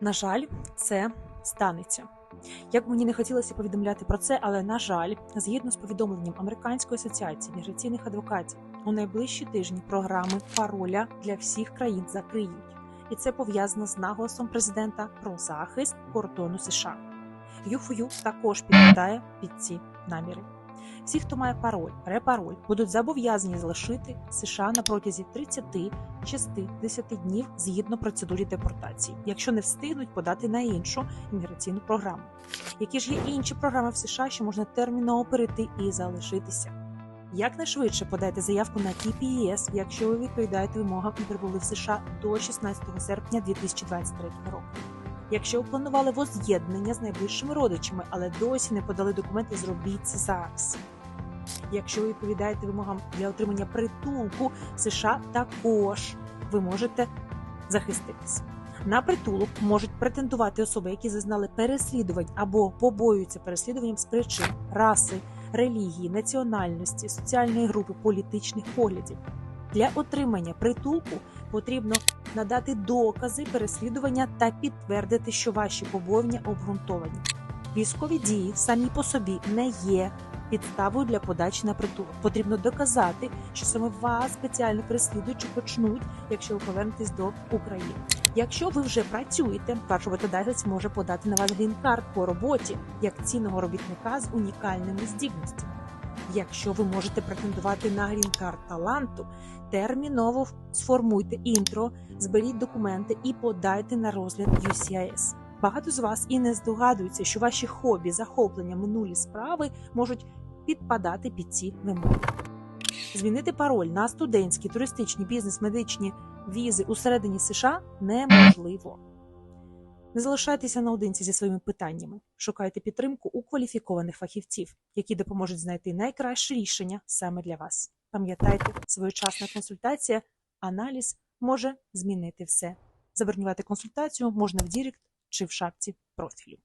На жаль, це станеться. Як мені не хотілося повідомляти про це, але на жаль, згідно з повідомленням Американської асоціації міграційних адвокатів, у найближчі тижні програми пароля для всіх країн закриють, і це пов'язано з наголосом президента про захист кордону США. ЮФЮ також підпадає під ці наміри. Всі, хто має пароль, репароль, будуть зобов'язані залишити США на протязі 30-60 днів згідно процедурі депортації, якщо не встигнуть подати на іншу імміграційну програму. Які ж є інші програми в США, що можна терміново перейти і залишитися? Якнайшвидше подайте заявку на TPS, якщо ви відповідаєте вимогам і прибули в США до 16 серпня 2023 року. Якщо планували воз'єднання з найближчими родичами, але досі не подали документи, зробіть це зараз. Якщо ви відповідаєте вимогам для отримання притулку США, також ви можете захиститися. На притулок можуть претендувати особи, які зазнали переслідувань або побоюються переслідуванням з причин раси, релігії, національності, соціальної групи, політичних поглядів. Для отримання притулку потрібно надати докази переслідування та підтвердити, що ваші побоювання обґрунтовані. Військові дії самі по собі не є підставою для подачі на притулок. Потрібно доказати, що саме вас спеціально переслідують чи почнуть, якщо ви повернетесь до України. Якщо ви вже працюєте, ваш роботодавець може подати на вас грін-карт по роботі як цінного робітника з унікальними здібностями. Якщо ви можете претендувати на грін-карт таланту, терміново сформуйте інтро, зберіть документи і подайте на розгляд UCIS. Багато з вас і не здогадуються, що ваші хобі, захоплення, минулі справи можуть підпадати під ці вимоги. Змінити пароль на студентські, туристичні, бізнес, медичні візи усередині США неможливо. Не залишайтеся наодинці зі своїми питаннями. Шукайте підтримку у кваліфікованих фахівців, які допоможуть знайти найкраще рішення саме для вас. Пам'ятайте, своєчасна консультація, аналіз може змінити все. Забронювати консультацію можна в Дірект чи в шапці профілю.